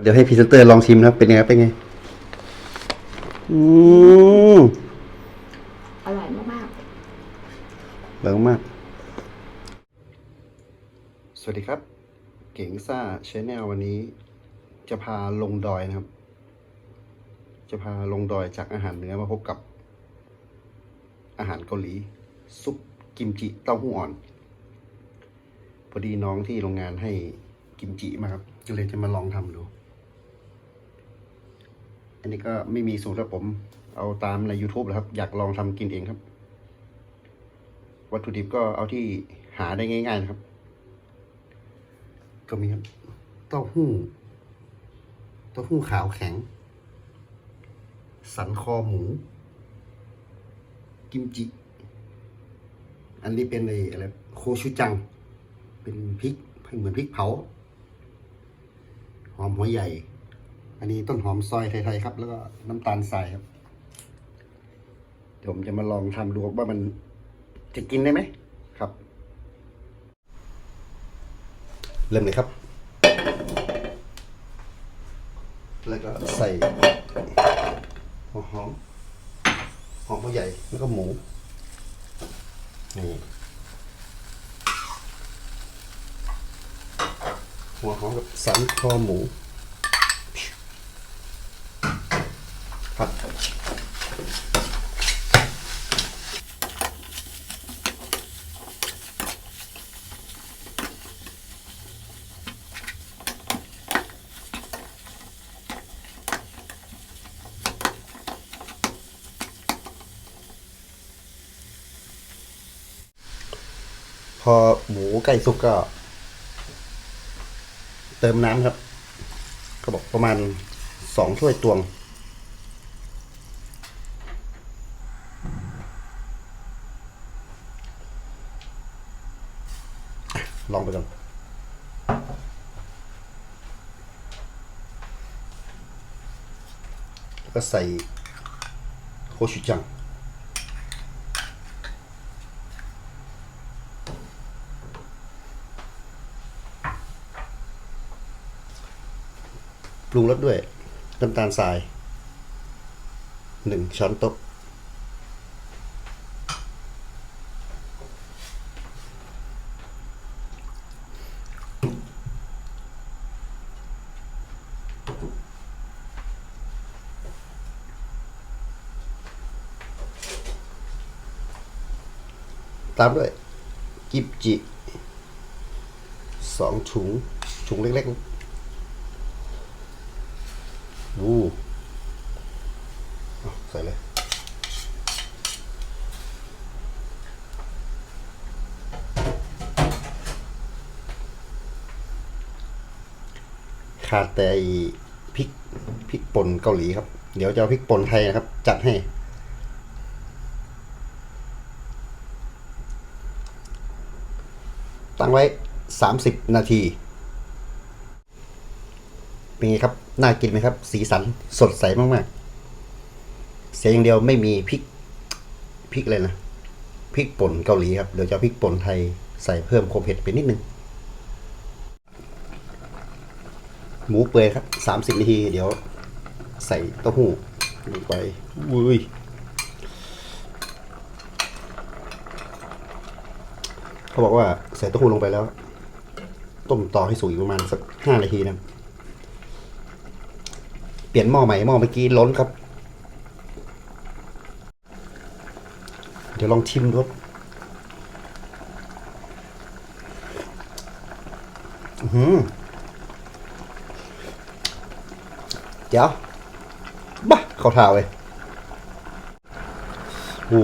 เดี๋ยวให้พรีเซนเตอร์ลองชิมนะครับ เป็นไงครับเป็นไง อืมอร่อยมากเบิร์มาก สวัสดีครับ เก๋งซ่าชแนลวันนี้ จะพาลงดอยนะครับ จะพาลงดอยจากอาหารเหนือมาพบกับ อาหารเกาหลี ซุปกิมจิเต้าหู้อ่อน พอดีน้องที่โรงงานให้กิมจิมาครับก็เลยจะมาลองทำดูอั นนี้ก็ไม่มีสูตรครับผม เอาตามใน YouTube แหละครับ อยากลองทำกินเองครับ วัตถุดิบก็เอาที่หาได้ง่าย ๆ ครับ ก็มีครับ เต้าหู้ เต้าหู้ขาวแข็ง สันคอหมู กิมจิ อันนี้เป็นไอ้อะไรโคชูจัง เป็นพริกเหมือนพริกเผา หอมหัวใหญ่ อันนี้ต้นหอมซอยไทยๆครับ แล้วก็น้ำตาลทรายครับเดี๋ยวผมจะมาลองทำดูว่ามันจะกินได้ไหมครับ เริ่มเลยครับ แล้วก็ใส่หัวหอมหอมหัวใหญ่แล้วก็หมูนี่หัวหอมกับสันคอหมู ผัดพอหมูใกล้สุกก็ เติมน้ำครับ ก็บอกประมาณสองถ้วยตวง ลองไปก่อนก็ใส่โคชูจัง ปรุงรสด้วยน้ำตาลทรายหนึ่งช้อนโต๊ะ ตามด้วย กิมจิสองถุง ถุงเล็กๆวูใส่เลยขาดแต่ไอ้พริกพริกป่นเกาหลีครับ เดี๋ยวจะเอาพริกป่นไทยนะครับ จัดให้ ตั้งไว้ 30 นาทีเป็นไงครับ น่ากินไหมครับ สีสันสดใสมากๆ เสียอย่างเดียวไม่มีพริกพริกเลยนะพริกป่นเกาหลีครับ เดี๋ยวจะพริกป่นไทยใส่เพิ่มความเผ็ดไปนิดนึง หมูเปื่อยครับสามสิบนาที เดี๋ยวใส่เต้าหู้ลงไปอุ้ย เขาบอกว่าใส่เต้าหู้ลงไปแล้ว ต้มต่อให้สุกอีกประมาณสักห้านาทีนะเปลี่ยนหม้อใหม่หม้อเมื่อกี้ล้นครับ เดี๋ยวลองชิมรสอื้อหือเดี๋ยวบ้าเข้าทาวเลยโอ้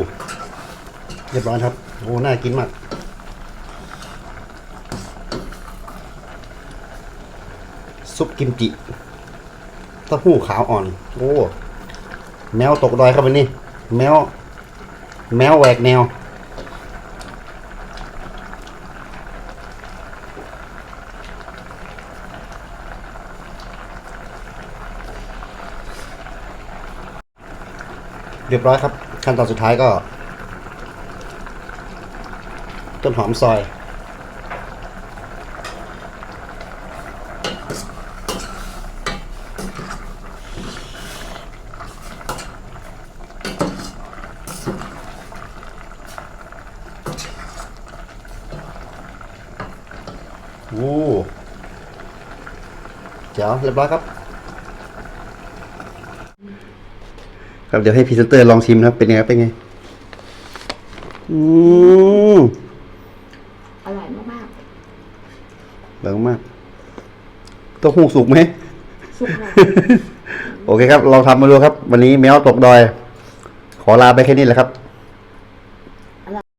เรียบร้อยครับ โอ้ น่ากินมาก ซุปกิมจิเต้าหู้ขาวอ่อน โอ้ แมวตกดอยเข้าไปนี่ แมว แมวแหวกแนว เรียบร้อยครับ ขั้นตอนสุดท้ายก็ ต้นหอมซอย ใโอ้เจ๋วเรียบร้อยครับ ครับเดี๋ยวให้พรีเซนเตอร์ลองชิมนะครับ เป็นไงครับเป็นไง อืมอร่อยมากเบิงมากเต้าหู้สุกไหม ๆ สุกค่ะ โอเคครับ ลองทำมาดูครับ วันนี้แมวตกดอย ขอลาไปแค่นี้แหละครับ